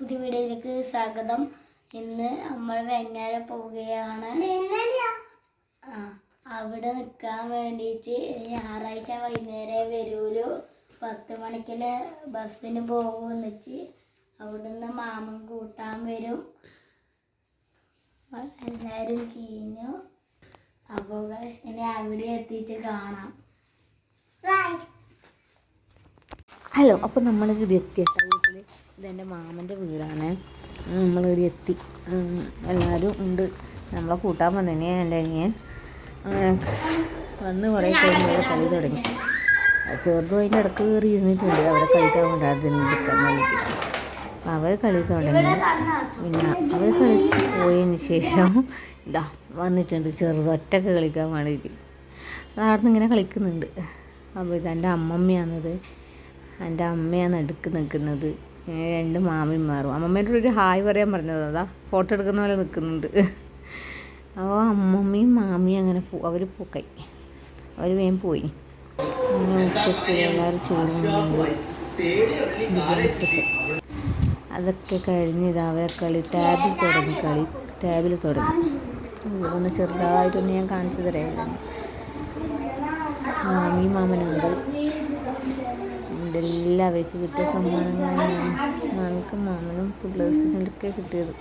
പുതിയ വീഡിയോയിലേക്ക് സ്വാഗതം. ഇന്ന് നമ്മൾ വെങ്ങാരെ പോവുകയാണ്. അവിടെ നിൽക്കാൻ വേണ്ടിയിട്ട് ഞായറാഴ്ച വൈകുന്നേരം വരൂലു. പത്ത് മണിക്കുള്ള ബസ്സിന് പോകുന്നിട്ട് അവിടുന്ന് മാമൻ കൂട്ടാൻ വരും. എല്ലാവരും കീഞ്ഞു അപ്പോൾ ഇനി അവിടെ എത്തിയിട്ട് കാണാം. ഹലോ അപ്പോൾ നമ്മൾ ഇവിടെ എത്തി കേട്ടോ വീട്ടിൽ ഇതെന്റെ മാമന്റെ വീടാണ്. നമ്മളിവിടെ എത്തി. എല്ലാവരും ഉണ്ട്. നമ്മളെ കൂട്ടാൻ വന്നേ എന്റെ അനിയൻ. അങ്ങനെ വന്ന് കുറേ കഴിഞ്ഞ് കളി തുടങ്ങി. ചെറുതും അതിന്റെ ഇടയ്ക്ക് കയറി ഇരുന്നിട്ടുണ്ട്. അവിടെ കളിക്കാൻ വേണ്ടി അവർ കളി തുടങ്ങി. പിന്നെ അവർ കളിച്ച് പോയതിന് ശേഷം ഇതാ വന്നിട്ടുണ്ട് ചെറുത് ഒറ്റയ്ക്ക് കളിക്കാൻ വേണ്ടിയിട്ട് അവിടുന്ന് ഇങ്ങനെ കളിക്കുന്നുണ്ട്. അപ്പോൾ ഇതെന്റെ അമ്മമ്മയാണത്. എന്റെ അമ്മയാണ് അടുക്ക് നിൽക്കുന്നത്. രണ്ട് മാമിമാറും അമ്മമ്മേന്റെ ഒരു ഹായ് പറയാൻ പറഞ്ഞത്. അതാ ഫോട്ടോ എടുക്കുന്ന പോലെ നിൽക്കുന്നുണ്ട്. അപ്പോൾ അമ്മമ്മയും മാമിയും അങ്ങനെ പോ അവർ പോക്കായി അവർ വേഗം പോയി. അതൊക്കെ കഴിഞ്ഞ് ഇത് അവരെ കളി ടാബിൽ തുടങ്ങി കളി ടാബിൽ തുടങ്ങി. ഒന്ന് ചെറുതായിട്ടൊന്ന് ഞാൻ കാണിച്ചു തരാം. മാമിയും മാമനുണ്ട്. എല്ലാവർക്കും കിട്ടിയ സമ്മാനങ്ങളാണ് ഞങ്ങൾക്ക് മാമനും പിള്ളേഴ്സിനൊക്കെ കിട്ടിയത്.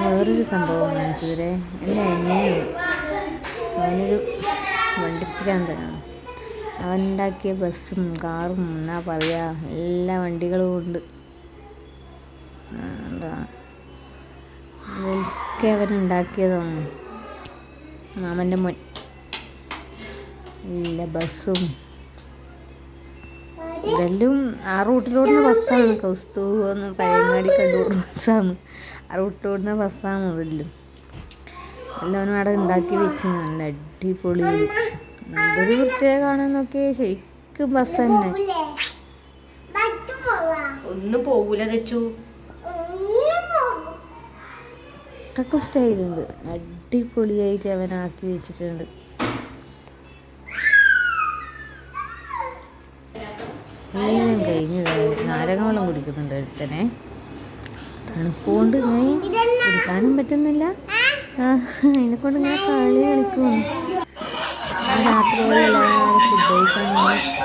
വേറൊരു സംഭവം കാണിച്ചതേ എന്നെ എങ്ങനെയാണ് അവനൊരു വണ്ടിപ്പിരാന്തനാണ് അവൻ ഉണ്ടാക്കിയ ബസ്സും കാറും എന്നാ പറയാ എല്ലാ വണ്ടികളും ഉണ്ട്. എന്താ ഇതൊക്കെ അവൻ ഉണ്ടാക്കിയതാണ് മാമന്റെ മോൻ. ഇല്ല ബസ്സും. ഇതെല്ലാം ആ റൂട്ടിലോടുന്ന ബസ്സാണ്. കൗസ്തൂവ് എന്ന് പഴയങ്ങാടി കണ്ടൂർ ബസ്സാണ്. ആ റൂട്ടിലോടുന്ന ബസ്സാണ് ഇതെല്ലാം. എല്ലാം അവിടെ ഉണ്ടാക്കി വെച്ച്. നല്ല അടിപൊളി. എന്തൊരു പ്രത്യേകമാണെന്നൊക്കെ ശരിക്കും ബസ് തന്നെ. ഒന്ന് പോകൂല തെച്ചു. അത്രക്കും സ്റ്റൈലുണ്ട്. അടിപൊളിയായിട്ട് അവൻ ആക്കി വെച്ചിട്ടുണ്ട്. എല്ലാം കഴിഞ്ഞ് നാരങ്ങ വെള്ളം കുടിക്കുന്നുണ്ട് അടുത്തനെ തണുപ്പുകൊണ്ട് ഇങ്ങനെ കുടിക്കാനും പറ്റുന്നില്ല. അതിനെ കൊണ്ട് ഇങ്ങനെ കളി കളിക്കുന്നു രാത്രി ഫുഡ് കഴിക്കാൻ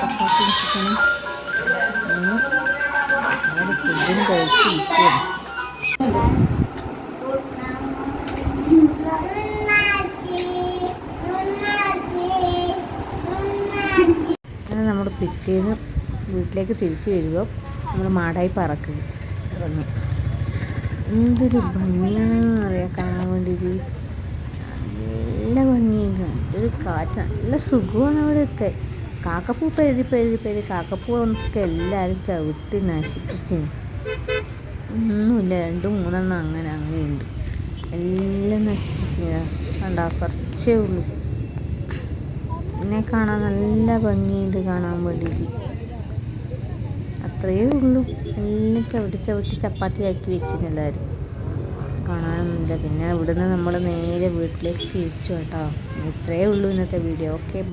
ചപ്പാത്തിയും ചിക്കനും. ഫുഡും കഴിച്ചിരിക്കുകയാണ് പിറ്റേന്ന് വീട്ടിലേക്ക് തിരിച്ചു വരുമ്പോൾ നമ്മൾ മാടായി പറക്കുക തുടങ്ങി എന്തൊരു ഭംഗിയാണെന്ന് അറിയാം കാണാൻ വേണ്ടിയിട്ട് നല്ല ഭംഗിയാണ് ഒരു കാറ്റ്. നല്ല സുഖമാണ് അവിടെയൊക്കെ. കാക്കപ്പൂ പെരുതി പെരുതി പെരുതി കാക്കപ്പൂ നമുക്ക് എല്ലാവരും ചവിട്ടി നശിപ്പിച്ച്. ഒന്നുമില്ല. രണ്ട് മൂന്നെണ്ണം അങ്ങനെ അങ്ങനെയുണ്ട്. എല്ലാം നശിപ്പിച്ച്. കണ്ടാ? കുറച്ചേ ഉള്ളൂ. എന്നെ കാണാൻ നല്ല ഭംഗിയുണ്ട് കാണാൻ വേണ്ടിയിട്ട്. അത്രയേ ഉള്ളൂ. നല്ല ചവിട്ടി ചവിട്ടി ചപ്പാത്തി ആക്കി വെച്ചിരുന്നു എല്ലാവരും കാണാനൊന്നുമില്ല പിന്നെ ഇവിടുന്ന് നമ്മൾ നേരെ വീട്ടിലേക്ക് തിരിച്ചു കേട്ടോ. ഇത്രയേ ഉള്ളൂ ഇന്നത്തെ വീഡിയോ ഓക്കെ ബൈ